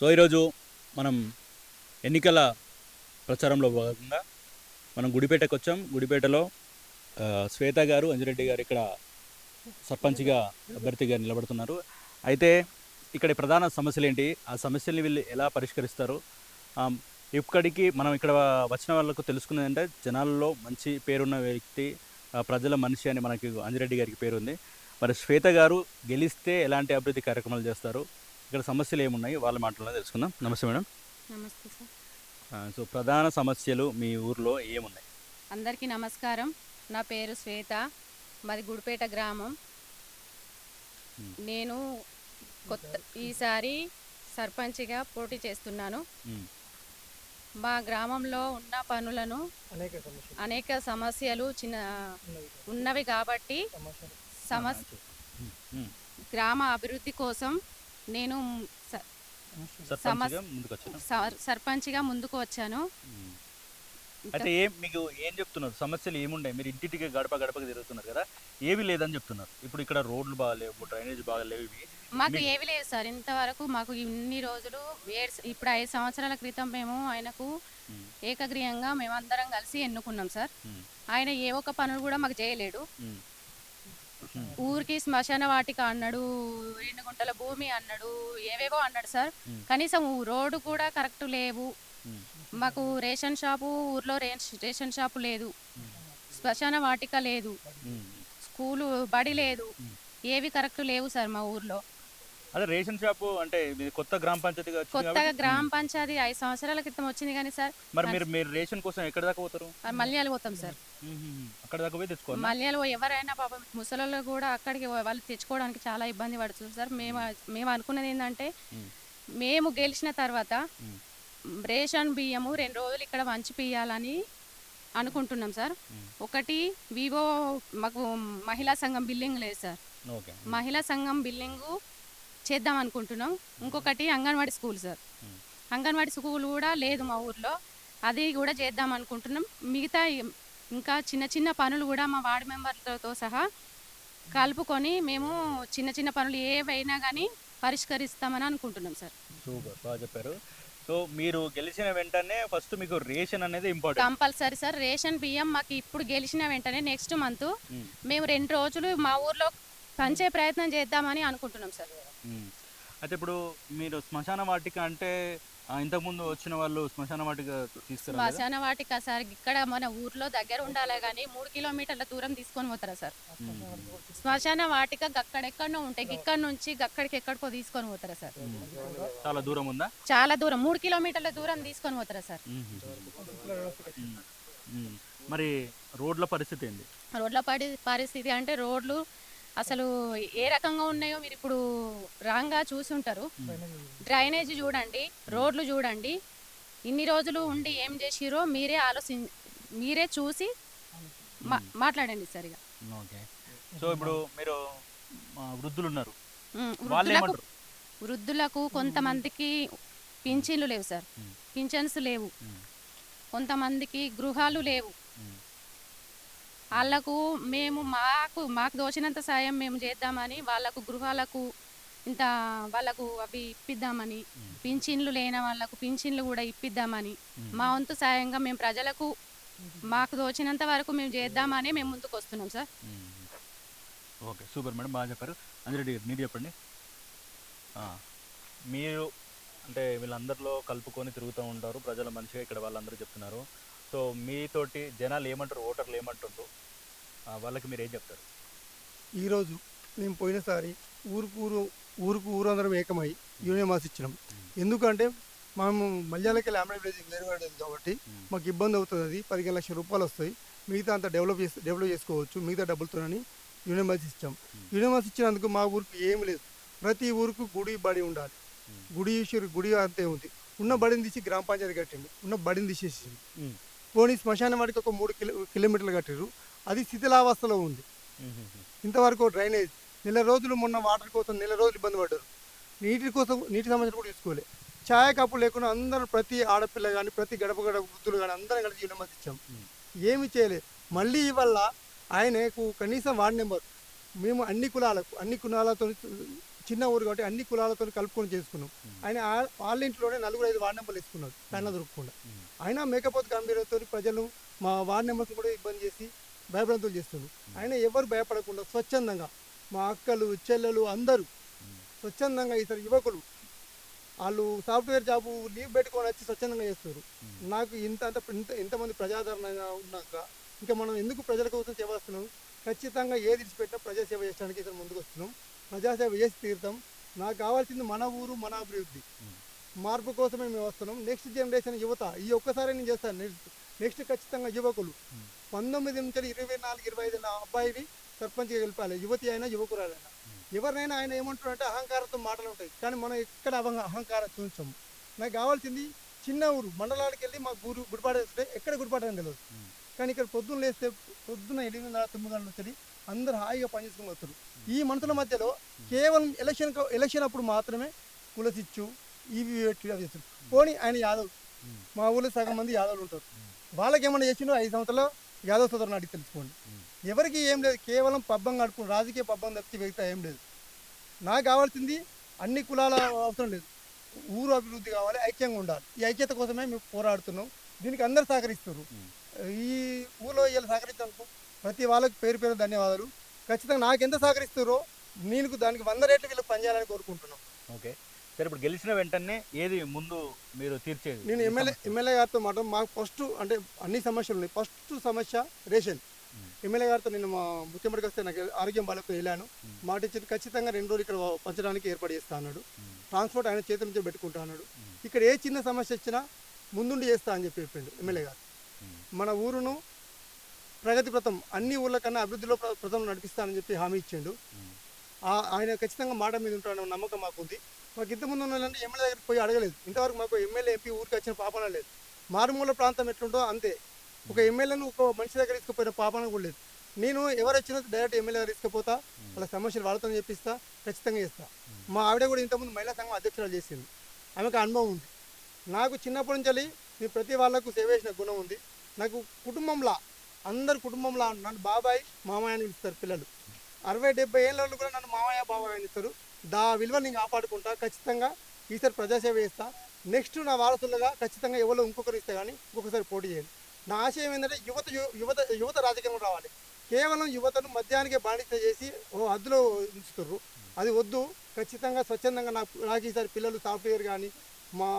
So ఈరోజు మనం ఎన్నికల ప్రచారంలో భాగంగా మనం గుడిపేటకు వచ్చాం. గుడిపేటలో శ్వేత గారు అంజిరెడ్డి గారు ఇక్కడ సర్పంచ్గా అభ్యర్థిగా నిలబడుతున్నారు. అయితే ఇక్కడ ప్రధాన సమస్యలు ఏంటి ఆ సమస్యల్ని వీళ్ళు ఎలా పరిష్కరిస్తారు? ఇక్కడికి మనం ఇక్కడ వచ్చిన వాళ్ళకు తెలుసుకున్నది అంటే జనాల్లో మంచి పేరున్న వ్యక్తి ప్రజల మనిషి అని మనకి అంజిరెడ్డి గారికి పేరు ఉంది మరి శ్వేత గారు గెలిస్తే ఎలాంటి అభివృద్ధి కార్యక్రమాలు చేస్తారు? ఇక్కడ సమస్యలు ఏమున్నాయి వాళ్ళ మాటల్లో తెలుసుకుందాం. నమస్తే మేడం. నమస్తే సార్. సో ప్రధాన సమస్యలు మీ ఊర్లో ఏమున్నాయి? అందరికీ నమస్కారం. నా పేరు శ్వేత. మాది గుడిపేట గ్రామం. నేను కొత్త ఈసారి సర్పంచ్గా పోటీ చేస్తున్నాను. మ్, గ్రామంలో ఉన్న పనులను అనేక సమస్యలు. చిన్న ఉన్నవి. కాబట్టి సమస్ మ్, మ్. గ్రామ అభివృద్ధి కోసం నేను సర్పంచ్గా ముందుకు వచ్చాను. అయితే ఏం మీకు ఏం చెప్తున్నారు? సమస్యలు ఏముండే మీరు ఇంటింటికి గడప గడపకి తిరుగుతున్నారు కదా? ఏవి లేదని చెప్తున్నారు? ఇప్పుడు ఇక్కడ రోడ్లు బాగాలేవు డ్రైనేజ్ బాగాలేవు ఇవి. మాకు ఏవి లేవు సార్. ఇంతవరకు మాకు ఇన్ని రోజులు ఇప్పుడు ఐదు సంవత్సరాల క్రితం మేము ఆయనకు ఏకగ్రీయంగా మేమందరం కలిసి ఎన్నుకున్నాం సార్. ఆయన ఏ ఒక్క పనులు కూడా మాకు చేయలేడు. ఊరికి శ్మశాన వాటిక అన్నాడు రెండు గుంటల భూమి అన్నాడు ఏవేవో అన్నాడు సార్. కనీసం రోడ్డు కూడా కరెక్ట్ లేవు. మాకు రేషన్ షాపు ఊర్లో రేషన్ రేషన్ షాపు లేదు. శ్మశాన వాటిక లేదు. స్కూలు బడి లేదు. ఏవి కరెక్ట్ లేవు సార్ మా ఊర్లో. అదే రేషన్ షాపు అంటే కొత్త గ్రామ వచ్చింది కొత్తగా గ్రామ పంచాయతీ ఐదు సంవత్సరాల క్రితం వచ్చింది కానీ సార్ మరి మీరు మీరు రేషన్ కోసం ఎక్కడ దాకా పోతారు మల్యాలు పోతాం సార్. అక్కడ దాకా పోయి తెచ్చుకోవాలి మల్యాలు ఎవరైనా పాపం ముసలోళ్ళు కూడా అక్కడికి వాళ్ళు తెచ్చుకోవడానికి చాలా ఇబ్బంది పడుతుంది సార్ మేము మేము అనుకున్నది ఏంటంటే. మేము గెలిచిన తర్వాత. రేషన్ బియ్యము రెండు రోజులు ఇక్కడ వంచి పియ్యాలని అనుకుంటున్నాం సార్. ఒకటి వివో మాకు మహిళా సంఘం బిల్డింగ్ లేదు సార్ ఓకే మహిళా సంఘం బిల్డింగు చేద్దాం అనుకుంటున్నాం. ఇంకొకటి anganwadi school sir. Anganwadi school కూడా లేదు మా ఊర్లో. అది కూడా చేద్దాం అనుకుంటున్నాం. మిగతా ఇంకా చిన్న చిన్న పనులు కూడా మా వార్డు మెంబర్లతో సహా కలుపుకొని మేము చిన్న చిన్న పనులు ఏవైనా కానీ పరిష్కరిస్తామని అనుకుంటున్నాం సార్. సూపర్ బాగా చెప్పారు. సో మీరు గెలిచిన వెంటనే ఫస్ట్ మీకు రేషన్ అనేది ఇంపార్టెంట్. Compulsory sir. రేషన్ బియ్యం మాకు ఇప్పుడు గెలిచిన వెంటనే నెక్స్ట్ మంత్. మేము రెండు రోజులు మా ఊర్లో పంచే ప్రయత్నం చేద్దామని అనుకుంటున్నాం సార్. అయితే ఇప్పుడు మీరు శ్మశాన వాటిక అంటే ఇంతకుముందు వచ్చిన వాళ్ళు శ్మశాన వాటిక తీసుకురా శ్మశాన వాటిక సార్ ఇక్కడ మన ఊర్లో దగ్గర ఉండాలి కానీ మూడు కిలోమీటర్ల దూరం తీసుకొని పోతారా సార్? శ్మశాన వాటిక గక్కడెక్కడో ఉంటాయి. ఇక్కడ నుంచి గక్కడికి ఎక్కడికో తీసుకొని పోతారా సార్? చాలా దూరం ఉందా? చాలా దూరం. మూడు కిలోమీటర్ల దూరం తీసుకొని పోతారా సార్. మరి రోడ్ల పరిస్థితి ఏంది? రోడ్ల పరిస్థితి అంటే రోడ్లు అసలు ఏ రకంగా ఉన్నాయో మీరు ఇప్పుడు రాంగా చూసి ఉంటారు డ్రైనేజ్ చూడండి రోడ్లు చూడండి ఇన్ని రోజులు ఉండి ఏం చేసిరో మీరే ఆలోచి మీరే చూసి మాట్లాడండి సరిగా. ఓకే. సో ఇప్పుడు మీరు వృద్ధులు ఉన్నారు వృద్ధులకు కొంతమందికి పింఛన్లు లేవు సార్. పింఛన్స్ లేవు. కొంతమందికి గృహాలు లేవు. వాళ్ళకు మేము మాకు మాకు దోచినంత సాయం మేము చేద్దామని వాళ్ళకు గృహాలకు ఇంత వాళ్ళకు అవి ఇప్పిద్దామని. పింఛన్లు లేని వాళ్ళకు పింఛన్లు కూడా ఇప్పిద్దామని. మా వంతు సాయంగా మేము ప్రజలకు మాకు దోచినంత వరకు మేము చేద్దామని మేము ముందుకు వస్తున్నాం సార్. ఓకే సూపర్ మేడం బాగా చెప్పారు అంజిరెడ్డి గారు మీరు చెప్పండి ఆ, మీరు అంటే వీళ్ళందరిలో కలుపుకొని తిరుగుతూ ఉంటారు ప్రజల మంచిగా ఇక్కడ వాళ్ళందరూ చెప్తున్నారు సో మీతోటి జనాలు ఏమంటారు ఓటర్లు ఏమంటుండ్రు వాళ్ళకి మీరు ఏం చెప్తారు? ఈరోజు మేము పోయినసారి ఊరు ఊరు ఊరుకు ఊరందరం ఏకమై యూనియన్ మాస్ ఇచ్చినాం ఎందుకంటే మేము మల్యాలకి ఆమె విలేజ్ కాబట్టి మాకు ఇబ్బంది అవుతుంది అది. పదిహేను లక్షల రూపాయలు వస్తాయి. మిగతా అంతా డెవలప్ చేసి డెవలప్ చేసుకోవచ్చు. మిగతా డబ్బులతోనని యూనియన్ మాస్ ఇచ్చాం యూనియన్ మాస్ ఇచ్చినందుకు మా ఊరికి ఏమి లేదు. ప్రతి ఊరుకు గుడి బడి ఉండాలి. గుడి ఈశ్వరు గుడి అంతే ఉంది. ఉన్న బడిని తీసి గ్రామ పంచాయతీ కట్టిండు. ఉన్న బడిని తీసేసిండు. ఉమ్. పోనీ శ్మశానం వాడికి ఒక మూడు కిలో కిలోమీటర్లు కట్టారు అది శిథిలావస్థలో ఉంది. ఇంతవరకు డ్రైనేజ్ నెల రోజులు మొన్న వాటర్ కోసం నెల రోజులు ఇబ్బంది పడ్డారు. నీటి కోసం నీటి సమస్యలు కూడా తీసుకోలే. ఛాయ కప్పు లేకుండా అందరూ ప్రతి ఆడపిల్ల కానీ ప్రతి గడప గడప వృద్ధులు కానీ అందరం కలిసి యూనిమతి ఇచ్చాం ఏమి చేయలేదు మళ్ళీ ఇవల్ల ఆయనకు కనీసం వార్డు నెంబర్ మేము అన్ని కులాలకు అన్ని కులాలతో చిన్న ఊరు కాబట్టి అన్ని కులాలతో కలుపుకొని చేసుకున్నాం. ఆయన వాళ్ళ ఇంట్లోనే నలుగురు ఐదు వార్డు నెంబర్లు ఇస్తున్నారు కన్నా దొరకకుండా. అయినా మేకపోతే గంభీరతో ప్రజలు మా వార్డు నెంబర్స్ కూడా ఇబ్బంది చేసి భయభ్రాంతులు చేస్తున్నారు ఆయన ఎవరు భయపడకుండా స్వచ్ఛందంగా మా అక్కలు చెల్లెలు అందరూ స్వచ్ఛందంగా ఈసారి యువకులు వాళ్ళు సాఫ్ట్వేర్ జాబు లీవ్ పెట్టుకొని వచ్చి స్వచ్ఛందంగా చేస్తారు నాకు ఇంత అంత ఇంత ఇంతమంది ప్రజాదరణగా ఉన్నాక ఇంకా మనం ఎందుకు ప్రజల కోసం సేవ వస్తున్నాం ఖచ్చితంగా ఏది ఇచ్చిపెట్టినా ప్రజాసేవ చేయడానికి ఇతను ముందుకు వస్తున్నాం. ప్రజాసేవ చేసి తీరుతాం. నాకు కావాల్సింది మన ఊరు మన అభివృద్ధి. మార్పు కోసమే మేము వస్తున్నాం. నెక్స్ట్ జనరేషన్ యువత ఈ ఒక్కసారి నేను చేస్తాను. నెక్స్ట్ ఖచ్చితంగా యువకులు. పంతొమ్మిది నుంచి ఇరవై నాలుగు ఇరవై ఐదు నా అబ్బాయిని సర్పంచ్గా గెలిపాలి. యువతి అయినా యువకురాలైనా. ఎవరినైనా ఆయన ఏమంటారంటే అహంకారంతో మాటలు ఉంటాయి కానీ మనం ఎక్కడ అహం- అహంకారం చూపించము. నాకు కావాల్సింది చిన్న ఊరు మండలానికి వెళ్ళి మాకు ఊరు గుడిపాట ఎక్కడ గుడిపాట అని తెలియదు కానీ ఇక్కడ పొద్దున్న లేస్తే పొద్దున్న ఎనిమిదిన్నర తొమ్మిది గంటల వచ్చి అందరూ హాయిగా పనిచేసుకుని వస్తారు ఈ మనుషుల మధ్యలో కేవలం ఎలక్షన్ ఎలక్షన్ అప్పుడు మాత్రమే కులసిచ్చు ఇవి అవి చేస్తారు. పోనీ ఆయన యాదవ్ మా ఊళ్ళో సగం మంది యాదవులు ఉంటారు. వాళ్ళకి ఏమైనా చేసిండో ఐదు సంవత్సరాలు యాదవ్ సోదరుని అడిగి తెలుసుకోండి. ఎవరికి ఏం లేదు కేవలం పబ్బం గడుపు రాజకీయ పబ్బం తప్పితే మిగతా ఏం లేదు. నాకు కావాల్సింది అన్ని కులాల అవసరం లేదు. ఊరు అభివృద్ధి కావాలి ఐక్యంగా ఉండాలి. ఈ ఐక్యత కోసమే మేము పోరాడుతున్నాం. దీనికి అందరు సహకరిస్తారు. ఈ ఊళ్ళో వీళ్ళు సహకరించాను ప్రతి వాళ్ళకి పేరు పేరు ధన్యవాదాలు. ఖచ్చితంగా నాకు ఎంత సహకరిస్తారో నేను దానికి వంద రేట్లు వీళ్ళకి పనిచేయాలని కోరుకుంటున్నాం. ఓకే. సరే ఇప్పుడు గెలిచిన వెంటనే ఏది ముందు మీరు తీర్చేది? నేను ఎమ్మెల్యే ఎమ్మెల్యే గారితో మాట మాకు ఫస్ట్ అంటే అన్ని సమస్యలు ఉన్నాయి. ఫస్ట్ సమస్య రేషన్. ఎమ్మెల్యే గారితో నేను మా ముఖ్యమంత్రికి వస్తే నాకు ఆరోగ్యం బాలకు వెళ్ళాను. మాట ఇచ్చి ఖచ్చితంగా రెండు రోజులు ఇక్కడ పంచడానికి ఏర్పాటు చేస్తా అన్నాడు. ట్రాన్స్పోర్ట్ ఆయన చేతి నుంచి పెట్టుకుంటా అన్నాడు. ఇక్కడ ఏ చిన్న సమస్య వచ్చినా ముందుండి చేస్తా అని చెప్పి చెప్పిండు ఎమ్మెల్యే గారు. మన ఊరును ప్రగతి ప్రథం అన్ని ఊళ్ళ కన్నా అభివృద్ధిలో ప్ర- ప్రథం నడిపిస్తానని చెప్పి హామీ ఇచ్చిండు. ఆ- ఆయన ఖచ్చితంగా మాట మీద ఉంటాడన్న నమ్మకం మాకు ఉంది మాకు ఇంతకుముందు ఉన్న వాళ్ళంటే ఎమ్మెల్యే దగ్గరికి పోయి అడగలేదు. ఇంతవరకు మాకు ఎమ్మెల్యే ఎంపీ ఊరికి వచ్చిన పాపన లేదు. మారుమూల ప్రాంతం ఎట్లుంటో అంతే. ఒక ఎమ్మెల్యేను ఒక మనిషి దగ్గర తీసుకుపోయిన పాపన కూడా లేదు. నేను ఎవరు వచ్చినా డైరెక్ట్ ఎమ్మెల్యే దగ్గర తీసుకుపోతా వాళ్ళ సమస్యలు వాళ్ళతో చెప్పిస్తా ఖచ్చితంగా చేస్తా. మా ఆవిడ కూడా ఇంతకుముందు మహిళా సంఘం అధ్యక్షురాలు చేసింది. ఆమెకు అనుభవం ఉంది. నాకు చిన్నప్పటి నుంచి నేను ప్రతి వాళ్ళకు సేవ చేసిన గుణం ఉంది. నాకు కుటుంబంలా అందరు కుటుంబంలా నన్ను బాబాయ్ మామయ్య అని పిలుస్తారు పిల్లలు. అరవై డెబ్బై ఏళ్ళ కూడా నన్ను మామయ్య బాబాయ్ అని ఇస్తారు దా విలువని నేను కాపాడుకుంటా ఖచ్చితంగా ఈసారి ప్రజాసేవ చేస్తా. నెక్స్ట్ నా వారసులుగా ఖచ్చితంగా ఎవరో ఇంకొకరు ఇస్తే కానీ ఇంకొకసారి పోటీ చేయండి. నా ఆశయం ఏంటంటే యువత యువత యువత రాజకీయంలో రావాలి. కేవలం యువతను మద్యానికే బానిస చేసి ఓ అద్దులో ఉంచుతుర్రు. అది వద్దు. ఖచ్చితంగా స్వచ్ఛందంగా నాకు నాకు ఈసారి పిల్లలు సాఫ్ట్వేర్ కానీ మా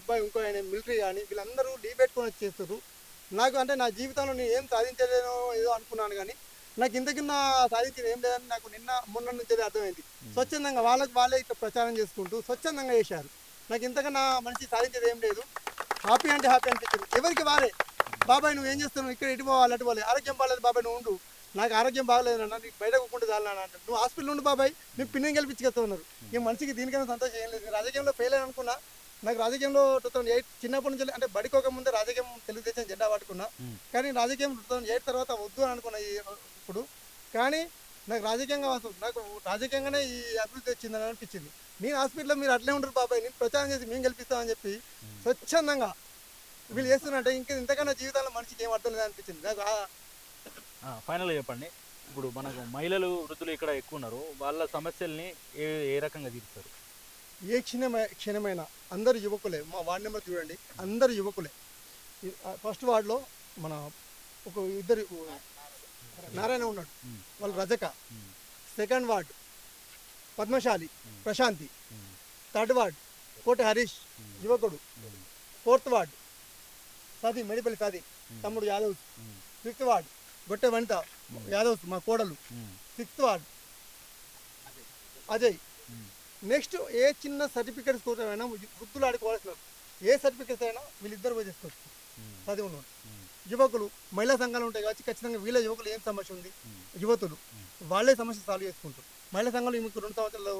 అబ్బాయి ఇంకో ఆయన మిలిటరీ కానీ వీళ్ళందరూ లీవ్ పెట్టుకొని నాకు అంటే నా జీవితంలో నేను ఏం సాధించలేనో ఏదో అనుకున్నాను కానీ నాకు ఇంతకిన్న సాధించింది ఏం లేదని నాకు నిన్న మొన్న నుంచి అర్థమైంది. స్వచ్ఛందంగా వాళ్ళకి వాళ్ళే ఇట్లా ప్రచారం చేసుకుంటూ స్వచ్ఛందంగా చేశారు. నాకు ఇంతకన్నా మనిషి సాధించేది ఏం లేదు. హ్యాపీ అంటే హ్యాపీ అనిపించింది. ఎవరికి వారే. బాబాయ్ నువ్వు ఏం చేస్తున్నావు? ఇక్కడ ఇటు పోవాలి అటు పోవాలి. ఆరోగ్యం బాగాలేదు బాబాయ్ నువ్వు ఉండు. నాకు ఆరోగ్యం బాగాలేదు అన్న నీకు బయట కూకుంటే చాలన్నా అంటే నువ్వు హాస్పిటల్ ఉండు బాబాయ్ నీకు పిన్నం గెలిపించుకొస్తా ఉన్నారు ఈ మనిషికి దీనికైనా సంతోషం ఏం లేదు. నేను రాజకీయంలో ఫెయిల్ అని అనుకున్నా. నాకు రాజకీయంలో టూ థౌసండ్ ఎయిట్ చిన్నప్పటి నుంచి అంటే బడికోక ముందే రాజకీయం తెలుగుదేశం జెండా పట్టుకున్నా. కానీ రాజకీయం టూ థౌసండ్ ఎయిట్ తర్వాత వద్దు అని అనుకున్నా ఈ ఇప్పుడు కానీ నాకు రాజకీయంగా అవసరం నాకు రాజకీయంగానే ఈ అభివృద్ధి వచ్చిందని అనిపించింది. నేను హాస్పిటల్లో మీరు అట్లే ఉంటారు బాబాయ్. నేను ప్రచారం చేసి మేము గెలిపిస్తామని చెప్పి స్వచ్ఛందంగా వీళ్ళు చేస్తున్నట్టే ఇంకా ఇంతకన్నా జీవితంలో మనిషికి ఏం అర్థం లేదనిపించింది నాకు ఫైనల్గా చెప్పండి. ఇప్పుడు మనకు మహిళలు వృద్ధులు ఇక్కడ ఎక్కువ ఉన్నారు. వాళ్ళ సమస్యల్ని ఏ ఏ రకంగా తీరుస్తారు? ఏ క్షణమై క్షణమైనా అందరు యువకులే. మా వార్డు నెంబర్ చూడండి. అందరు యువకులే. ఫస్ట్ వార్డులో మన ఒక ఇద్దరు నారాయణ ఉన్నాడు. వాళ్ళు Rajaka. Second ward Padmashali Prashanti. Third ward Koti Harish యువకుడు. ఫోర్త్ వార్డ్ సాది మెడిపల్లి సాది తమ్ముడు యాదవ్. ఫిఫ్త్ వార్డ్ గొట్టె వనిత యాదవ్స్ మా కోడలు. Sixth ward Ajay. నెక్స్ట్ ఏ చిన్న సర్టిఫికేట్స్ కోసం అయినా గుర్తులు ఆడుకోవాల్సిన ఏ సర్టిఫికేట్స్ అయినా వీళ్ళిద్దరు పోయి చేసుకోవచ్చు. చదివి ఉన్నవాడు యువకులు మహిళా సంఘాలు ఉంటాయి కాబట్టి ఖచ్చితంగా వీళ్ళ యువకులు ఏం సమస్య ఉంది? యువతులు. వాళ్ళే సమస్య సాల్వ్ చేసుకుంటారు. మహిళా సంఘాలు ఈమెకు రెండు సంవత్సరాలు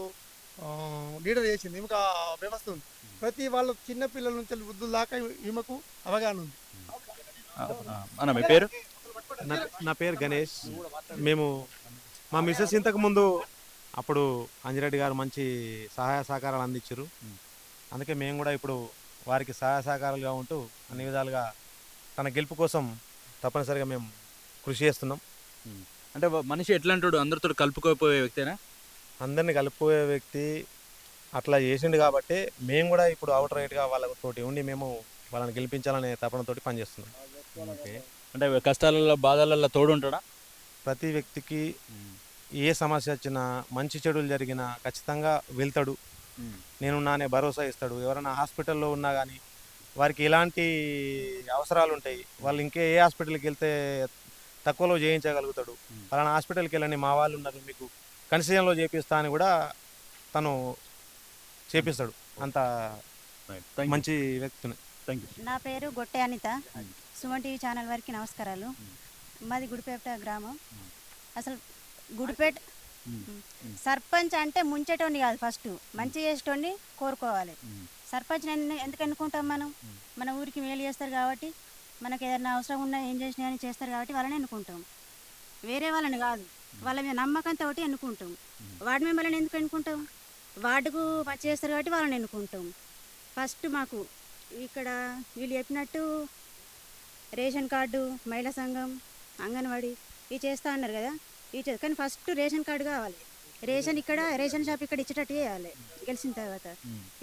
లీడర్ చేసింది. ఈమెకు వ్యవస్థ ఉంది. ప్రతి వాళ్ళ చిన్న పిల్లల నుంచి వృద్ధుల దాకా ఈమెకు అవగాహన ఉంది. మీ పేరు? నా నా పేరు గణేష్. మేము మా మిస్సెస్ ఇంతకు ముందు అప్పుడు అంజిరెడ్డి గారు మంచి సహాయ సహకారాలు అందించారు. అందుకే మేము కూడా ఇప్పుడు వారికి సహాయ సహకారాలుగా ఉంటూ అన్ని విధాలుగా తన గెలుపు కోసం తప్పనిసరిగా మేము కృషి చేస్తున్నాం. అంటే మనిషి ఎట్లాంటాడు? అందరితో కలుపుకోపోయే వ్యక్తేనా? అందరిని కలుపుకోయే వ్యక్తి అట్లా చేసిండు కాబట్టి మేము కూడా ఇప్పుడు అవుట్ రైట్గా వాళ్ళతోటి ఉండి మేము వాళ్ళని గెలిపించాలనే తపనతోటి పనిచేస్తున్నాం. ఓకే. అంటే కష్టాలలో బాధలలో తోడు ఉంటాడా ప్రతి వ్యక్తికి ఏ సమస్య వచ్చినా మంచి చెడులు జరిగినా ఖచ్చితంగా వెళ్తాడు. నేనున్నా అనే భరోసా ఇస్తాడు. ఎవరైనా హాస్పిటల్లో ఉన్నా కానీ వారికి ఎలాంటి అవసరాలు ఉంటాయి. వాళ్ళు ఇంకే ఏ హాస్పిటల్కి వెళ్తే తక్కువలో చేయించగలుగుతాడు. అలానే హాస్పిటల్కి వెళ్ళండి మా వాళ్ళు ఉన్నారు మీకు కన్సెషన్లో చేపిస్తా అని కూడా తను చేపిస్తాడు. అంత మంచి వ్యక్తిని. థ్యాంక్ యూ నా పేరు గొట్టె అనిత. సుమన్ టీవీ ఛానల్ వారికి నమస్కారాలు. మాది గుడిపేట గ్రామం. అసలు గుడిపేట సర్పంచ్ అంటే ముంచేటోని కాదు ఫస్ట్ మంచి చేసేటోని కోరుకోవాలి. సర్పంచ్ ఎందుకు ఎన్నుకుంటాం మనం? మన ఊరికి మేలు చేస్తారు కాబట్టి మనకి ఏదైనా అవసరం ఉన్నా ఏం చేసినా అని చేస్తారు కాబట్టి వాళ్ళని ఎన్నుకుంటాం. వేరే వాళ్ళని కాదు. వాళ్ళ మీద నమ్మకంతో ఒకటి ఎన్నుకుంటాం. వార్డు మెంబర్లను ఎందుకు ఎన్నుకుంటాం? వార్డుకు మంచి చేస్తారు కాబట్టి వాళ్ళని ఎన్నుకుంటాం. ఫస్ట్ మాకు ఇక్కడ వీళ్ళు చెప్పినట్టు రేషన్ కార్డు మహిళా సంఘం అంగన్వాడీ ఇవి చేస్తా అన్నారు కదా. ఇవి చే కానీ ఫస్ట్ రేషన్ కార్డు కావాలి. రేషన్ ఇక్కడ రేషన్ షాప్ ఇక్కడ ఇచ్చేటట్టు చేయాలి. గెలిచిన తర్వాత.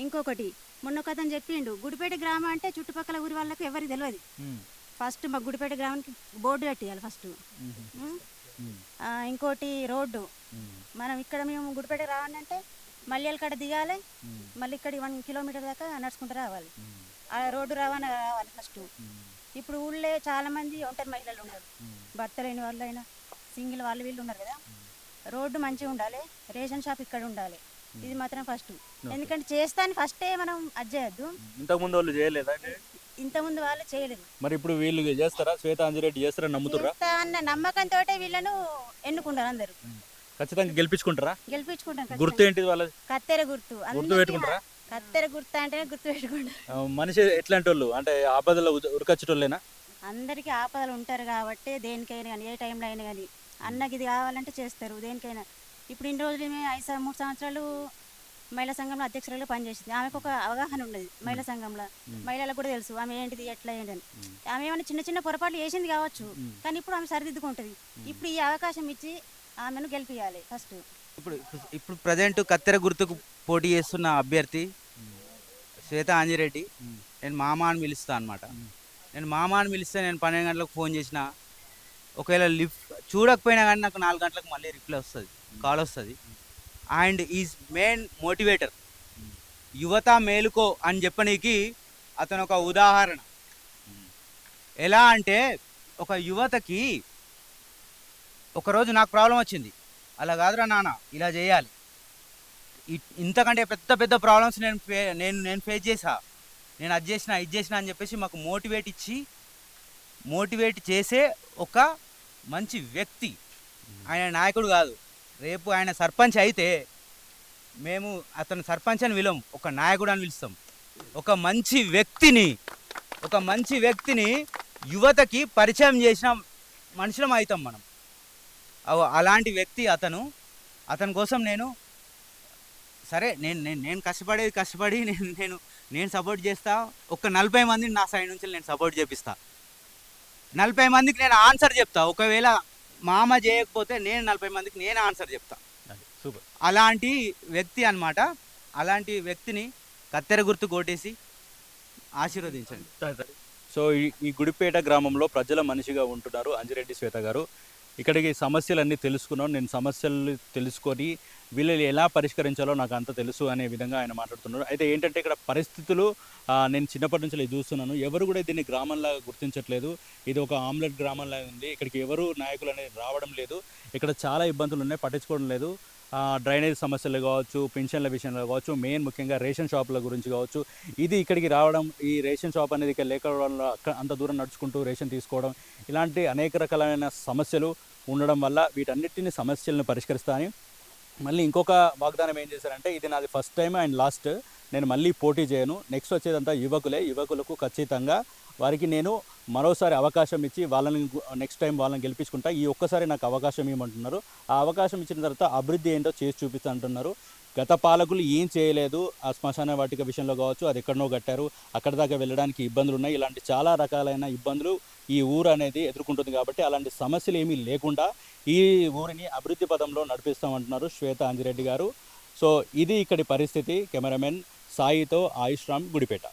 ఇంకొకటి మొన్న ఒక అతను చెప్పిండు గుడిపేట గ్రామం అంటే చుట్టుపక్కల ఊరి వాళ్ళకి ఎవరికి తెలియదు. ఫస్ట్ మా గుడిపేట గ్రామానికి బోర్డు కట్టియాలి ఫస్ట్. ఇంకోటి రోడ్డు. మనం ఇక్కడ మేము గుడిపేట రావాలంటే మల్యాల కాడ దిగాలి. మళ్ళీ ఇక్కడ వన్ కిలోమీటర్ దాకా నడుచుకుంటూ రావాలి. ఆ రోడ్డు రవాణా రావాలి ఫస్ట్. ఇప్పుడు ఊళ్ళో చాలా మంది ఒంటరి మహిళలు ఉన్నారు. భర్త లేని వాళ్ళైనా సింగిల్ వాళ్ళు వీళ్ళు ఉన్నారు కదా. రోడ్డు మంచిగా ఉండాలి రేషన్ షాప్ ఇక్కడ ఉండాలి. ఇది మాత్రం ఫస్ట్. ఎందుకంటే చేస్తాను ఫస్టే మనం అది చేయొద్దు. ఇంతకుముందు వాళ్ళు చేయలేదా ఇంతకుముందు వాళ్ళు చేయలేదు. మరి ఇప్పుడు వీళ్ళు చేస్తారా? శ్వేత అంజిరెడ్డి చేస్తారా? నమ్ముతుర్రా చేస్తా అన్న నమ్మకంతో వీళ్ళను ఎన్నుకుంటారు అందరు. ఖచ్చితంగా గెలిపించుకుంటారా? గెలిపించుకుంటాం గుర్తు. ఏంటిది వాళ్ళ కత్తెర గుర్తు. గుర్తు పెట్టుకుంటారా? కత్తెర గుర్తు అంటే గుర్తు పెట్టుకుంటారు. మనిషి ఎట్లాంటి వాళ్ళు అంటే ఆపదలో ఉరకచ్చేటోళ్ళేనా? అందరికీ ఆపదలు ఉంటారు కాబట్టి దేనికైనా కానీ ఏ టైంలో అయినా కానీ అన్నకి ఇది కావాలంటే చేస్తారు. దేనికైనా. ఇప్పుడు ఇన్ని రోజులు మేము ఐదు మూడు సంవత్సరాలు మహిళా సంఘంలో అధ్యక్షురాలు పనిచేసింది. ఆమెకు ఒక అవగాహన ఉన్నది మహిళా సంఘంలో. మహిళలకు కూడా తెలుసు ఆమె ఏంటిది ఎట్లా ఏంటని ఆమె ఏమైనా చిన్న చిన్న పొరపాట్లు చేసింది కావచ్చు. కానీ ఇప్పుడు ఆమె సరిదిద్దుకుంటుంది. ఇప్పుడు ఈ అవకాశం ఇచ్చి ఆమెను గెలిపియాలి ఫస్ట్. ఇప్పుడు ఇప్పుడు ప్రజెంట్ కత్తెర గుర్తుకు పోటీ చేస్తున్న అభ్యర్థి శ్వేత ఆంజిరెడ్డి. నేను మామ అని పిలుస్తా అనమాట నేను మామ అని పిలిస్తే నేను పన్నెండు గంటలకు ఫోన్ చేసిన. ఒకవేళ లిఫ్ట్ చూడకపోయినా కానీ నాకు నాలుగు గంటలకు మళ్ళీ రిప్లై వస్తుంది కాల్ వస్తుంది. And is main motivator. యువత మేలుకో అని చెప్పనీకి అతను ఒక ఉదాహరణ. ఎలా అంటే ఒక యువతకి ఒకరోజు నాకు ప్రాబ్లం వచ్చింది. అలా కాదురా నాన్న ఇలా చేయాలి. ఇంతకంటే పెద్ద పెద్ద ప్రాబ్లమ్స్ నేను ఫే నేను నేను ఫేస్ చేసా నేను అది చేసిన ఇది చేసిన అని చెప్పేసి మాకు మోటివేట్ ఇచ్చి మోటివేట్ చేసే ఒక మంచి వ్యక్తి. ఆయన నాయకుడు కాదు. రేపు ఆయన సర్పంచ్ అయితే మేము అతను సర్పంచ్ అని విలం ఒక నాయకుడు అని పిలుస్తాం. ఒక మంచి వ్యక్తిని ఒక మంచి వ్యక్తిని యువతకి పరిచయం చేసిన మనుషులం అవుతాం మనం. అలాంటి వ్యక్తి అతను. అతని కోసం నేను సరే నేను నేను నేను కష్టపడేది కష్టపడి నేను నేను నేను సపోర్ట్ చేస్తా. ఒక నలభై మందిని నా సైడ్ నుంచి నేను సపోర్ట్ చేపిస్తా. నలభై మందికి నేను ఆన్సర్ చెప్తా. ఒకవేళ మామ చేయకపోతే నేను నలభై మందికి నేను ఆన్సర్ చెప్తా. సూపర్. అలాంటి వ్యక్తి అన్నమాట. అలాంటి వ్యక్తిని కత్తెర గుర్తు కొట్టేసి ఆశీర్వదించండి. సో ఈ ఈ గుడిపేట గ్రామంలో ప్రజల మనిషిగా ఉంటున్నారు అంజిరెడ్డి శ్వేత గారు. ఇక్కడికి సమస్యలన్నీ తెలుసుకున్నాం. నేను సమస్యలు తెలుసుకొని వీళ్ళని ఎలా పరిష్కరించాలో నాకు అంత తెలుసు అనే విధంగా ఆయన మాట్లాడుతున్నారు. అయితే ఏంటంటే ఇక్కడ పరిస్థితులు నేను చిన్నప్పటి నుంచి చూస్తున్నాను. ఎవరు కూడా దీన్ని గ్రామంలా గుర్తించట్లేదు. ఇది ఒక ఆమ్లెట్ గ్రామంలా ఉంది. ఇక్కడికి ఎవరు నాయకులు అనేది రావడం లేదు. ఇక్కడ చాలా ఇబ్బందులు ఉన్నాయి. పట్టించుకోవడం లేదు. డ్రైనేజ్ సమస్యలు కావచ్చు పెన్షన్ల విషయంలో కావచ్చు మెయిన్ ముఖ్యంగా రేషన్ షాపుల గురించి కావచ్చు. ఇది ఇక్కడికి రావడం ఈ రేషన్ షాప్ అనేది ఇక్కడ లేకపోవడం అంత దూరం నడుచుకుంటూ రేషన్ తీసుకోవడం ఇలాంటి అనేక రకాలైన సమస్యలు ఉండడం వల్ల వీటన్నిటిని సమస్యలను పరిష్కరిస్తాను మళ్ళీ ఇంకొక వాగ్దానం ఏం చేశారంటే ఇది నాది ఫస్ట్ టైం అండ్ లాస్ట్ నేను మళ్ళీ పోటీ చేయను. నెక్స్ట్ వచ్చేదంతా యువకులే. యువకులకు ఖచ్చితంగా వారికి నేను మరోసారి అవకాశం ఇచ్చి వాళ్ళని నెక్స్ట్ టైం వాళ్ళని గెలిపించుకుంటా. ఈ ఒక్కసారి నాకు అవకాశం ఇవ్వమంటున్నారు. ఆ అవకాశం ఇచ్చిన తర్వాత అభివృద్ధి ఏంటో చేసి చూపిస్తా అంటున్నారు. గత పాలకులు ఏం చేయలేదు. ఆ శ్మశాన వాటిక విషయంలో కావచ్చు అది ఎక్కడనో కట్టారు. అక్కడ దాకా వెళ్ళడానికి ఇబ్బందులు ఉన్నాయి. ఇలాంటి చాలా రకాలైన ఇబ్బందులు ఈ ఊరు అనేది ఎదుర్కొంటుంది కాబట్టి అలాంటి సమస్యలు ఏమీ లేకుండా ఈ ఊరిని అభివృద్ధి పదంలో నడిపిస్తామంటున్నారు శ్వేత అంజిరెడ్డి గారు. సో ఇది ఇక్కడి పరిస్థితి. కెమెరామెన్ సాయితో ఆయుష్ రామ్ గుడిపేట.